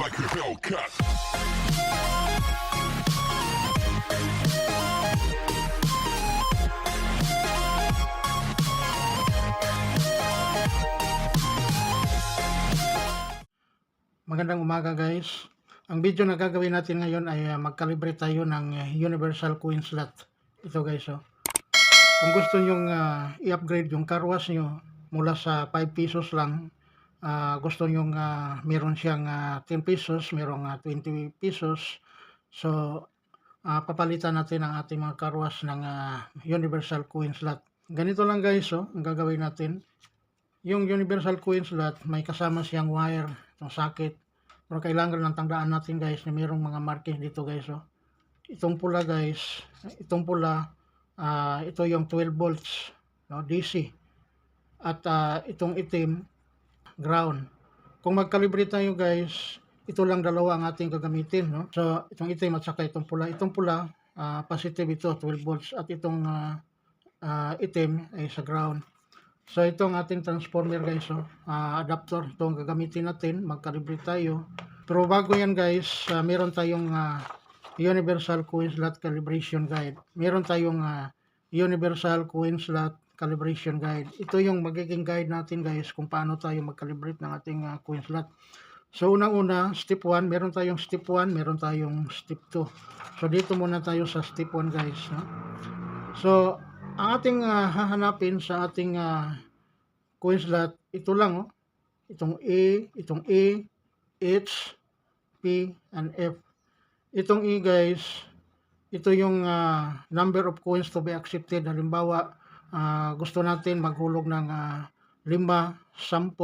like a Hellcat. Magandang umaga guys. Ang video na gagawin natin ngayon ay uh, magkalibre tayo ng uh, Universal Coin Slot. Ito guys oh. Kung gusto nyo i-upgrade yung car wash nyo mula sa 5 pesos lang, ah, gusto nyo meron siyang ah, 10 pesos, merong ah, 20 pesos. So, ah, papalitan natin ang ating mga car wash ng ah, Universal Coin Slot. Ganito lang guys oh, ang gagawin natin. Yung Universal Coin Slot, may kasama siyang wire, itong socket. Pero kailangan lang tandaan natin guys na mayroong mga markings dito guys. Oh. Itong pula guys, itong pula, ah, ito yung 12 volts no, DC. At ah, itong itim, ground. Kung magkalibre tayo guys, ito lang dalawa ang ating gagamitin. No? So, itong itim at saka itong pula. Itong pula, ah, positive ito, 12 volts. At itong ah, ah, itim ay sa ground. So itong ating transformer guys, oh, ah, adapter, ito ang gagamitin natin, magkalibre tayo. Pero bago yan guys, ah, meron tayong ah, Universal Coin Slot Calibration Guide. Meron tayong ah, Universal Coin Slot Calibration Guide. Ito yung magiging guide natin guys kung paano tayo mag-calibrate ng ating ah, coin slot. So unang-una, step 1, meron tayong step 1, meron tayong step 2. So dito muna tayo sa step 1 guys. No? So ang ating ah, hahanapin sa ating ah, coin slot, ito lang oh. Itong A, itong A, H, P, and F. Itong E guys, ito yung ah, number of coins to be accepted. Halimbawa, ah, gusto natin maghulog ng uh, 5, 10,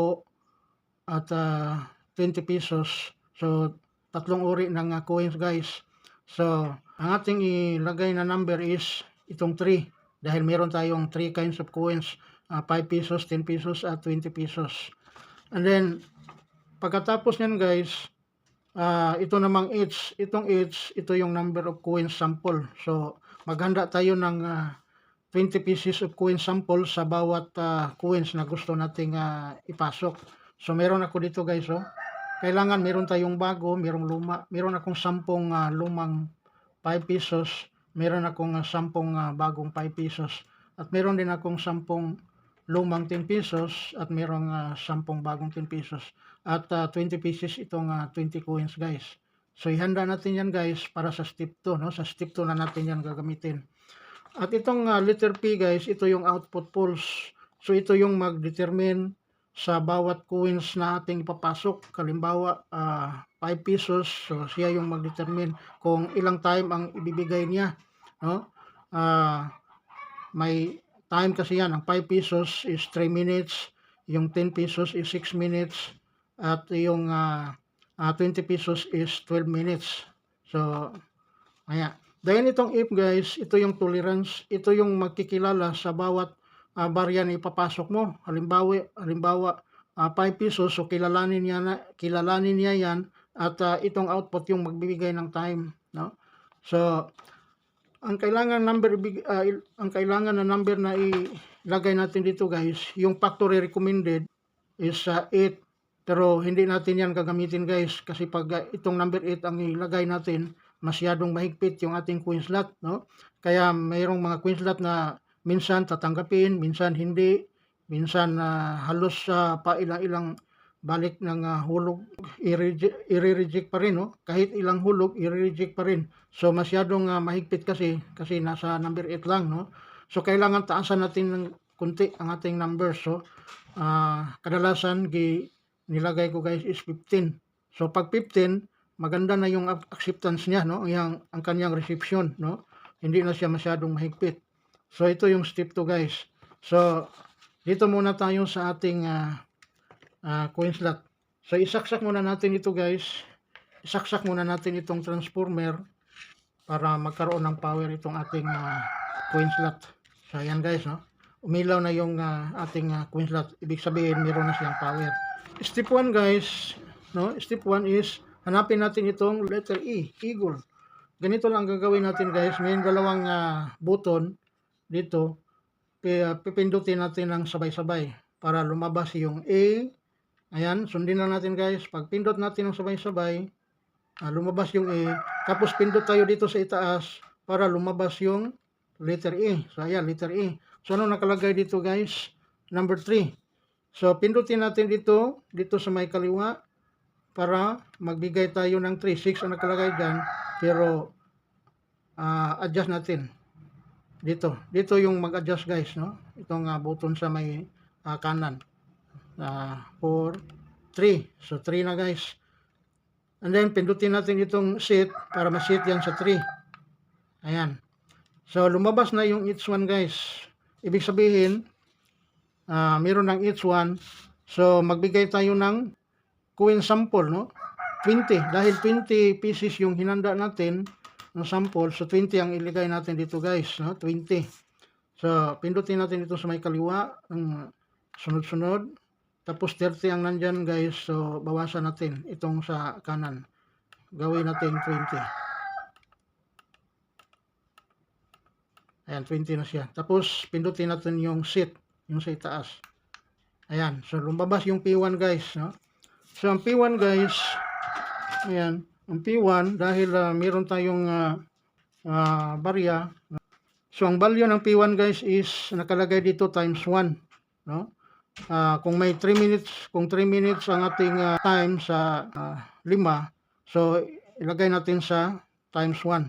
at ah, 20 pesos. So, tatlong uri ng ah, coins guys. So, ang ating ilagay na number is itong 3 dahil meron tayong 3 kinds of coins, ah, 5 pesos, 10 pesos, at 20 pesos. And then, pagkatapos niyan guys, ah, ito namang H, itong H, ito yung number of coins sample. So, maghanda tayo ng ah, 20 pieces of coin sample sa bawat ah, coins na gusto nating ah, ipasok. So, meron ako dito guys, oh. Kailangan meron tayong bago, merong luma. Meron akong sampung ah, lumang 5 pesos. Meron akong ah, sampung ah, bagong 5 pesos. At meron din akong sampung lumang 10 pesos at merong ah, sampung bagong 10 pesos. At ah, 20 pieces itong ah, 20 coins guys. So ihanda natin yan guys para sa step 2. No? Sa step 2 na natin yan gagamitin. At itong ah, letter P guys, ito yung output pulse. So ito yung mag-determine sa bawat coins na ating ipapasok. Kalimbawa, ah, 5 pesos. So siya yung mag-determine kung ilang time ang ibibigay niya. No? Ah, may time kasi yan. Ang 5 pesos is 3 minutes. Yung 10 pesos is 6 minutes. At yung ah, ah, 20 pesos is 12 minutes. So, kaya. Dahil itong if guys, ito yung tolerance. Ito yung magkikilala sa bawat ah, barya na ipapasok mo. Halimbawa, halimbawa ah, 5 pesos, so kilalanin niya, na, kilalanin niya yan at ah, itong output yung magbibigay ng time. No? So, ang kailangan number il- ang kailangan na number na ilagay natin dito guys, yung factory recommended is ah, 8 pero hindi natin yan gagamitin guys kasi pag ah, itong number 8 ang ilagay natin, masyadong mahigpit yung ating slot, no? Kaya mayroong mga slot na minsan tatanggapin, minsan hindi, minsan na halos sa pailang-ilang balik ng ah, hulog, i-reject, pa rin, no? Kahit ilang hulog, i-reject pa rin. So masyadong ah, mahigpit kasi kasi nasa number 8 lang, no? So kailangan taasan natin ng kunti ang ating numbers. So ah, kadalasan gi nilagay ko guys is 15. So pag 15, maganda na yung ac- acceptance niya, no? Yang ang kanyang reception, no? Hindi na siya masyadong mahigpit. So ito yung step 2 guys. So dito muna tayo sa ating ah, ah, coin slot. So isaksak muna natin ito guys. Isaksak muna natin itong transformer para magkaroon ng power itong ating ah, coin slot. So ayan guys, no? Umilaw na yung ah, ating ah, coin slot. Ibig sabihin, meron na siyang power. Step 1 guys, no? Step 1 is hanapin natin itong letter E, eagle. Ganito lang ang gagawin natin guys. May dalawang ah, button dito. Pi- Pipindutin natin ng sabay-sabay para lumabas yung A Ayan, sundin lang natin guys. Pag pindot natin ng sabay-sabay, ah, lumabas yung A. Tapos pindot tayo dito sa itaas para lumabas yung letter E. So ayan, letter E. So ano nakalagay dito guys? Number 3. So pindutin natin dito, dito sa may kaliwa para magbigay tayo ng 3. 6 ang nakalagay dyan. Pero ah, adjust natin. Dito. Dito yung mag-adjust guys. No? Itong ah, button sa may ah, kanan. Uh, 4, 3. So 3 na guys. And then pindutin natin itong set para ma-set yan sa 3. Ayan. So lumabas na yung each one guys. Ibig sabihin, ah meron ng each one. So magbigay tayo ng coin sample, no? 20. Dahil 20 pieces yung hinanda natin ng sample, so 20 ang iligay natin dito guys, no? 20. So pindutin natin ito sa may kaliwa ng sunod-sunod. Tapos 30 ang nandyan guys, so bawasan natin itong sa kanan. Gawin natin 20. Ayan, 20 na siya. Tapos, pindutin natin yung seat, yung sa itaas. Ayan, so lumabas yung P1 guys. No? So, ang P1 guys, ayan, ang P1, dahil ah, meron tayong ah, ah, barya, so ang value ng P1 guys is nakalagay dito times 1. No? Ah, kung may 3 minutes, kung 3 minutes ang ating ah, time sa 5, so ilagay natin sa times 1.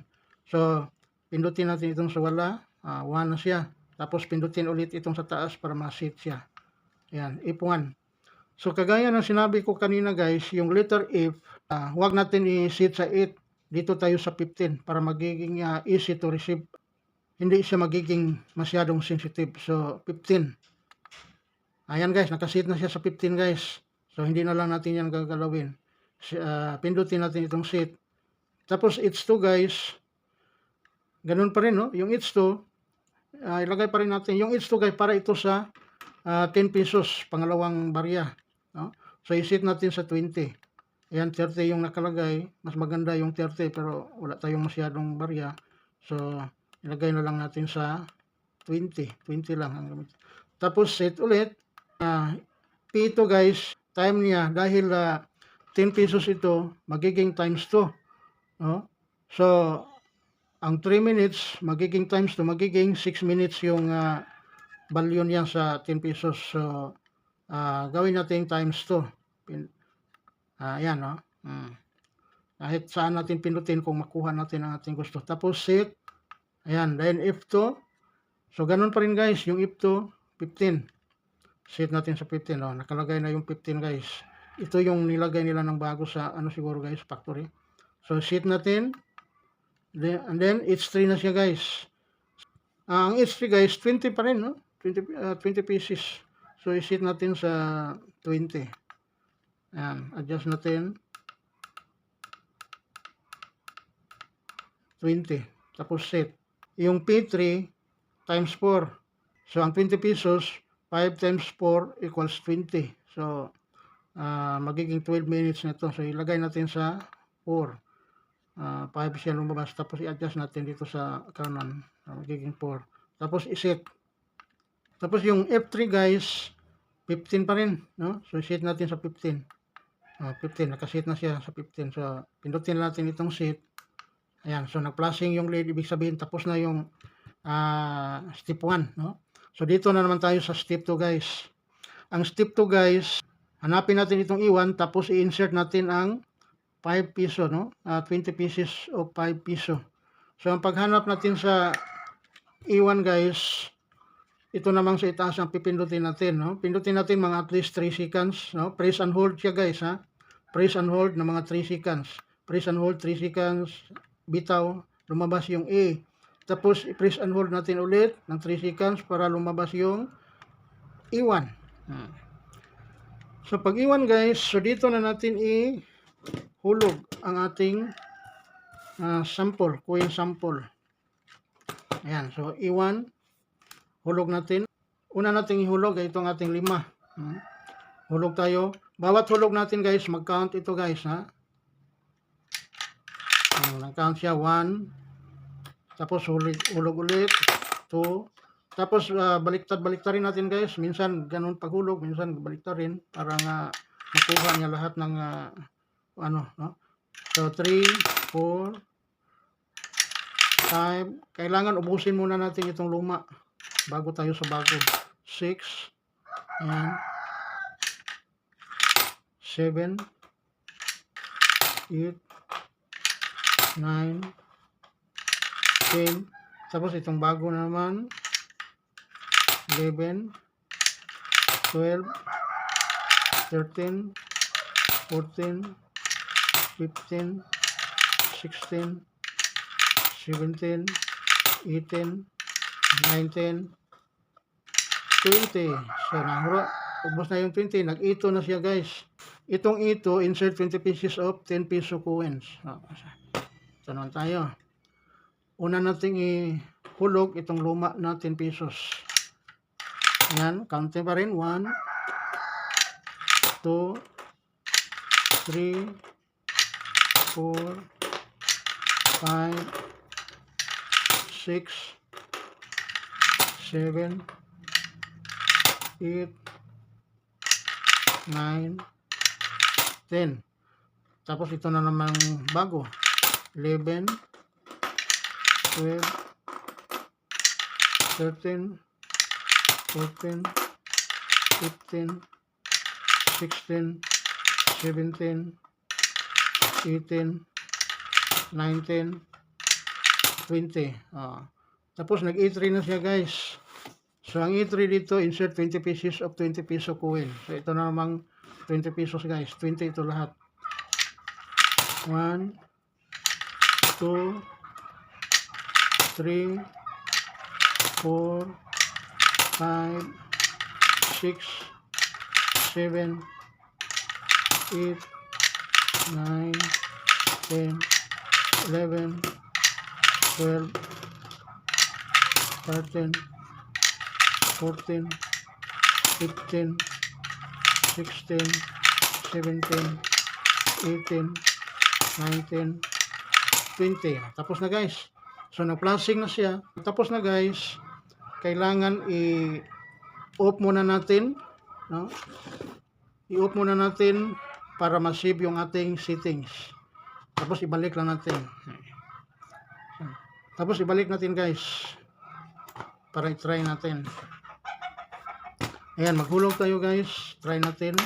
So, pindutin natin itong sa wala, 1 na siya. Tapos pindutin ulit itong sa taas para ma-set siya. Ayan, if 1. So, kagaya ng sinabi ko kanina guys, yung letter if, ah, huwag natin i-set sa 8. Dito tayo sa 15 para magiging ah, easy to receive. Hindi siya magiging masyadong sensitive. So, 15. Ayan guys, nakasit na siya sa 15 guys. So hindi na lang natin yan gagalawin. Ah, pindutin natin itong set. Tapos it's 2 guys. Ganun pa rin no. Yung it's 2, ah, ilagay pa rin natin. Yung it's 2 guys para ito sa ah, 10 pesos, pangalawang barya. No? So isit natin sa 20. Ayan, 30 yung nakalagay. Mas maganda yung 30 pero wala tayong masyadong barya. So ilagay na lang natin sa 20. 20 lang ang gamit. Tapos set ulit. Ah, P2 guys, time niya dahil ah, 10 pesos ito, magiging times 2. No? So, ang 3 minutes, magiging times 2, magiging 6 minutes yung ah, value niya sa 10 pesos. So, ah, gawin natin times 2. Pin, ah, yan, no? Hmm. Kahit saan natin pinutin kung makuha natin ang ating gusto. Tapos set, ayan, then F2. So, ganun pa rin guys, yung F2, 15. Set natin sa 15. Oh. Nakalagay na yung 15 guys. Ito yung nilagay nila ng bago sa ano siguro guys, factory. So set natin. Then, and then H3 na siya guys. Ah, ang H3 guys, 20 pa rin. No? 20, ah, 20 pieces. So i-set natin sa 20. Ayan, adjust natin. 20. Tapos set. Yung P3 times 4. So ang 20 pesos 5 times 4 equals 20. So, ah, magiging 12 minutes na ito. So, ilagay natin sa 4. Ah, 5 siya lumabas. Tapos, i-adjust natin dito sa kanan. Ah, magiging 4. Tapos, iset. Tapos, yung F3 guys, 15 pa rin. No? So, set natin sa 15. Ah, 15. Nakaset na siya sa 15. So, pindutin natin itong set. Ayan. So, nag-flashing yung lead. Ibig sabihin, tapos na yung ah, step 1. No? So dito na naman tayo sa step 2 guys. Ang step 2 guys, hanapin natin itong iwan tapos i-insert natin ang 5 piso, no? Ah, 20 pieces of 5 piso. So ang paghanap natin sa iwan guys, ito namang sa itaas ang pipindutin natin, no? Pindutin natin mga at least 3 seconds, no? Press and hold siya guys, ha? Press and hold na mga 3 seconds. Press and hold 3 seconds, bitaw, lumabas yung A. Tapos, i-press and hold natin ulit ng 3 seconds para lumabas yung iwan. Hmm. So, pag iwan guys, so dito na natin i-hulog ang ating ah, sample, coin sample. Ayan, so iwan, hulog natin. Una nating ihulog ay itong ating lima. Hmm. Hulog tayo. Bawat hulog natin guys, mag-count ito guys ha. Hmm, nag-count siya 1, tapos hulog, hulog ulit. 2. Tapos uh, baliktad baliktad rin natin guys. Minsan ganun paghulog, minsan baliktad rin para nga makuha niya lahat ng ah, ano, no? So, 3, 4, 5. Kailangan ubusin muna natin itong luma bago tayo sa bago. 6. Ayan. 7. 8. 9. 10. Tapos itong bago na naman. 11. 12. 13. 14. 15. 16. 17. 18. 19. 20. So, nahuro. Ubos na yung 20. Nag-ito na siya, guys. Itong ito, insert 20 pieces of 10 peso coins. So, ito naman tayo. Una nating ihulog itong luma na 10 pesos. Ayan, counting pa rin. 1, 2, 3, 4, 5, 6, 7, 8, 9, 10. Tapos ito na naman bago. 11, 12, 13, 14, 15, 16, 17, 18, 19, 20. Ah. Tapos nag-E3 na siya guys. So ang E3 dito, insert 20 pieces of 20 peso coin. So ito na namang 20 pesos guys. 20 ito lahat. 1, 2, 3, 4, 5, 6, 7, 8, 9, 10, 11, 12, 13, 14, 15, 16, 17, 18, 19, 20. Tapos na guys. So na-flashing na siya. Tapos na guys. Kailangan i-off muna natin. No? I-off muna natin para ma-save yung ating settings. Tapos ibalik lang natin. Tapos ibalik natin guys. Para i-try natin. Ayan, maghulog tayo guys. Try natin.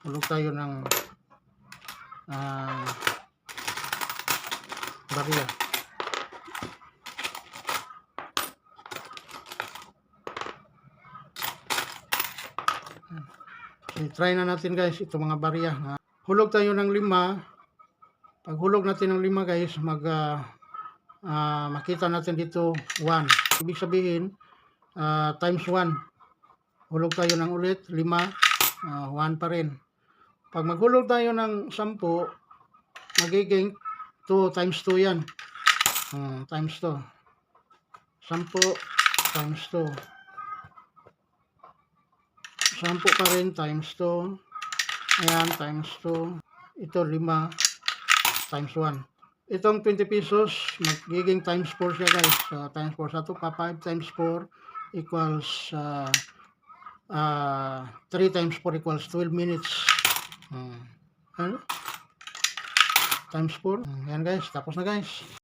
Hulog tayo ng ah barya. I-try na natin guys itong mga barya. Ah, hulog tayo ng lima. Pag hulog natin ng lima guys, mag ah, ah, makita natin dito 1. Ibig sabihin, ah, times 1. Hulog tayo ng ulit, 5, 1 pa rin. Pag maghulog tayo ng 10, magiging 2 times 2 yan. Hmm, times 2. 10 times 2. 10 pa rin times 2. Ayan, times 2. Ito 5 times 1. Itong 20 pesos, magiging times 4 siya guys. So, times 4. Sa ito pa 5 times 4 equals uh, uh, 3 times 4 equals 12 minutes. Hmm. Ano? Times 4. Hmm, yan guys. Tapos na guys.